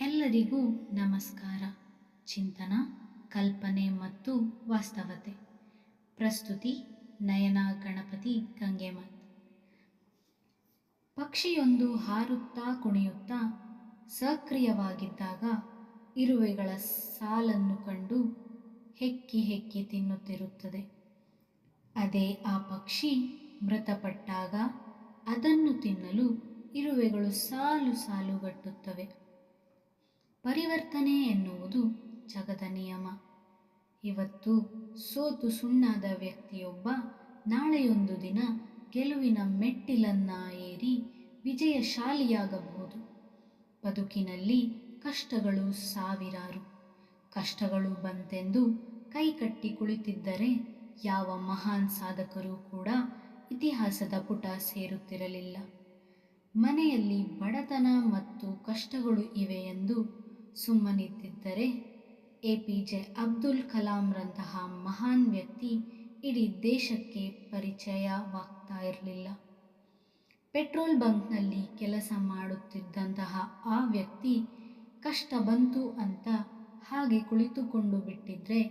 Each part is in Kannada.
ಎಲ್ಲರಿಗೂ ನಮಸ್ಕಾರ. ಚಿಂತನ, ಕಲ್ಪನೆ ಮತ್ತು ವಾಸ್ತವತೆ. ಪ್ರಸ್ತುತಿ, ನಯನ, ಗಣಪತಿ, ಗಂಗೆಮತ್. ಪಕ್ಷಿಯೊಂದು ಹಾರುತ್ತಾ ಕುಣಿಯುತ್ತಾ ಸಕ್ರಿಯವಾಗಿದ್ದಾಗ ಇರುವೆಗಳ ಸಾಲನ್ನು ಕಂಡು ಹೆಕ್ಕಿ ಹೆಕ್ಕಿ ತಿನ್ನುತ್ತಿರುತ್ತದೆ. ಅದೇ ಆ ಪಕ್ಷಿ ಮೃತಪಟ್ಟಾಗ ಅದನ್ನು ತಿನ್ನಲು ಇರುವೆಗಳು ಸಾಲು ಸಾಲುಗಟ್ಟುತ್ತವೆ ಪರಿವರ್ತನೆ ಎನ್ನುವುದು ಜಗದ ನಿಯಮ. ಇವತ್ತು ಸೋತು ಸುಣ್ಣಾದ ವ್ಯಕ್ತಿಯೊಬ್ಬ ನಾಳೆಯೊಂದು ದಿನ ಗೆಲುವಿನ ಮೆಟ್ಟಿಲನ್ನ ಏರಿ ವಿಜಯಶಾಲಿಯಾಗಬಹುದು. ಬದುಕಿನಲ್ಲಿ ಕಷ್ಟಗಳು ಸಾವಿರಾರು. ಕಷ್ಟಗಳು ಬಂತೆಂದು ಕೈಕಟ್ಟಿ ಕುಳಿತಿದ್ದರೆ ಯಾವ ಮಹಾನ್ ಸಾಧಕರೂ ಕೂಡ ಇತಿಹಾಸದ ಪುಟ ಸೇರುತ್ತಿರಲಿಲ್ಲ. ಮನೆಯಲ್ಲಿ ಬಡತನ ಮತ್ತು ಕಷ್ಟಗಳು ಇವೆ ಎಂದು ಸುಮ್ಮನಿದ್ದಿದ್ದರೆ ಎ ಪಿ ಜೆ ಅಬ್ದುಲ್ ಕಲಾಂರಂತಹ ಮಹಾನ್ ವ್ಯಕ್ತಿ ಇಡೀ ದೇಶಕ್ಕೆ ಪರಿಚಯವಾಗ್ತಾ ಇರಲಿಲ್ಲ. ಪೆಟ್ರೋಲ್ ಬಂಕ್ನಲ್ಲಿ ಕೆಲಸ ಮಾಡುತ್ತಿದ್ದಂತಹ ಆ ವ್ಯಕ್ತಿ ಕಷ್ಟ ಬಂತು ಅಂತ ಹಾಗೆ ಕುಳಿತುಕೊಂಡು ಬಿಟ್ಟಿದ್ರೆ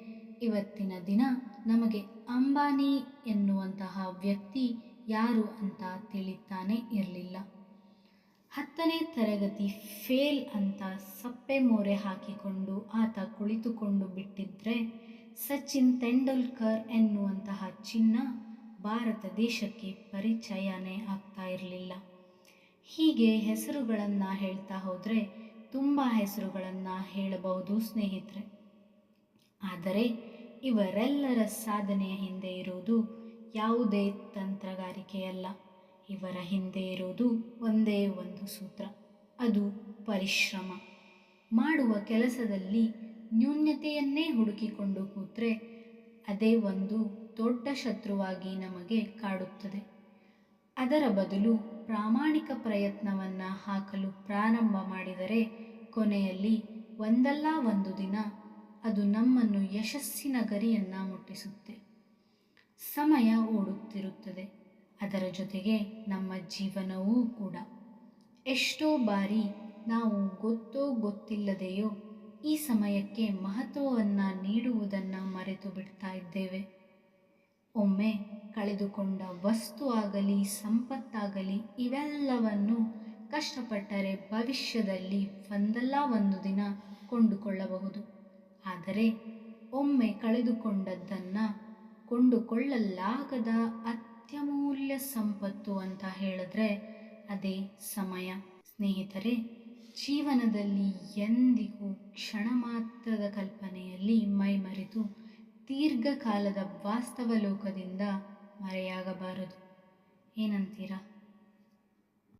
ಇವತ್ತಿನ ದಿನ ನಮಗೆ ಅಂಬಾನಿ ಎನ್ನುವಂತಹ ವ್ಯಕ್ತಿ ಯಾರು ಅಂತ ತಿಳಿತಾನೆ ಇರಲಿಲ್ಲ. ಹತ್ತನೇ ತರಗತಿ ಫೇಲ್ ಅಂತ ಸಪ್ಪೆ ಮೋರೆ ಹಾಕಿಕೊಂಡು ಆತ ಕುಳಿತುಕೊಂಡು ಬಿಟ್ಟಿದ್ರೆ, ಸಚಿನ್ ತೆಂಡೂಲ್ಕರ್ ಎನ್ನುವಂತಹ ಚಿನ್ನ ಭಾರತ ದೇಶಕ್ಕೆ ಪರಿಚಯನೇ ಆಗ್ತಾ ಇರಲಿಲ್ಲ. ಹೀಗೆ ಹೆಸರುಗಳನ್ನು ಹೇಳ್ತಾ ಹೋದರೆ ತುಂಬ ಹೆಸರುಗಳನ್ನು ಹೇಳಬಹುದು ಸ್ನೇಹಿತರೆ. ಆದರೆ ಇವರೆಲ್ಲರ ಸಾಧನೆಯ ಹಿಂದೆ ಇರುವುದು ಯಾವುದೇ ತಂತ್ರಗಾರಿಕೆಯಲ್ಲ. ಇವರ ಹಿಂದೆ ಇರೋದು ಒಂದೇ ಒಂದು ಸೂತ್ರ. ಅದು ಪರಿಶ್ರಮ. ಮಾಡುವ ಕೆಲಸದಲ್ಲಿ ನ್ಯೂನ್ಯತೆಯನ್ನೇ ಹುಡುಕಿಕೊಂಡು ಕೂತ್ರೆ ಅದೇ ಒಂದು ದೊಡ್ಡ ಶತ್ರುವಾಗಿ ನಮಗೆ ಕಾಡುತ್ತದೆ. ಅದರ ಬದಲು ಪ್ರಾಮಾಣಿಕ ಪ್ರಯತ್ನವನ್ನು ಹಾಕಲು ಪ್ರಾರಂಭ ಮಾಡಿದರೆ ಕೊನೆಯಲ್ಲಿ ಒಂದಲ್ಲ ಒಂದು ದಿನ ಅದು ನಮ್ಮನ್ನು ಯಶಸ್ಸಿನ ಗರಿಯನ್ನು ಮುಟ್ಟಿಸುತ್ತೆ. ಸಮಯ ಓಡುತ್ತಿರುತ್ತದೆ. ಅದರ ಜೊತೆಗೆ ನಮ್ಮ ಜೀವನವೂ ಕೂಡ. ಎಷ್ಟೋ ಬಾರಿ ನಾವು ಗೊತ್ತೋ ಗೊತ್ತಿಲ್ಲದೆಯೋ ಈ ಸಮಯಕ್ಕೆ ಮಹತ್ವವನ್ನು ನೀಡುವುದನ್ನು ಮರೆತು ಬಿಡ್ತಾ ಇದ್ದೇವೆ. ಒಮ್ಮೆ ಕಳೆದುಕೊಂಡ ವಸ್ತು ಆಗಲಿ, ಸಂಪತ್ತಾಗಲಿ ಇವೆಲ್ಲವನ್ನು ಕಷ್ಟಪಟ್ಟರೆ ಭವಿಷ್ಯದಲ್ಲಿ ಒಂದಲ್ಲ ಒಂದು ದಿನ ಕೊಂಡುಕೊಳ್ಳಬಹುದು. ಆದರೆ ಒಮ್ಮೆ ಕಳೆದುಕೊಂಡದ್ದನ್ನು ಕೊಂಡುಕೊಳ್ಳಲಾಗದ ಅತ್ಯಮೂಲ್ಯ ಸಂಪತ್ತು ಅಂತ ಹೇಳಿದ್ರೆ ಅದೇ ಸಮಯ. ಸ್ನೇಹಿತರೆ, ಜೀವನದಲ್ಲಿ ಎಂದಿಗೂ ಕ್ಷಣ ಮಾತ್ರದ ಕಲ್ಪನೆಯಲ್ಲಿ ಮೈಮರೆತು ದೀರ್ಘಕಾಲದ ವಾಸ್ತವ ಲೋಕದಿಂದ ಮರೆಯಾಗಬಾರದು. ಏನಂತೀರಾ?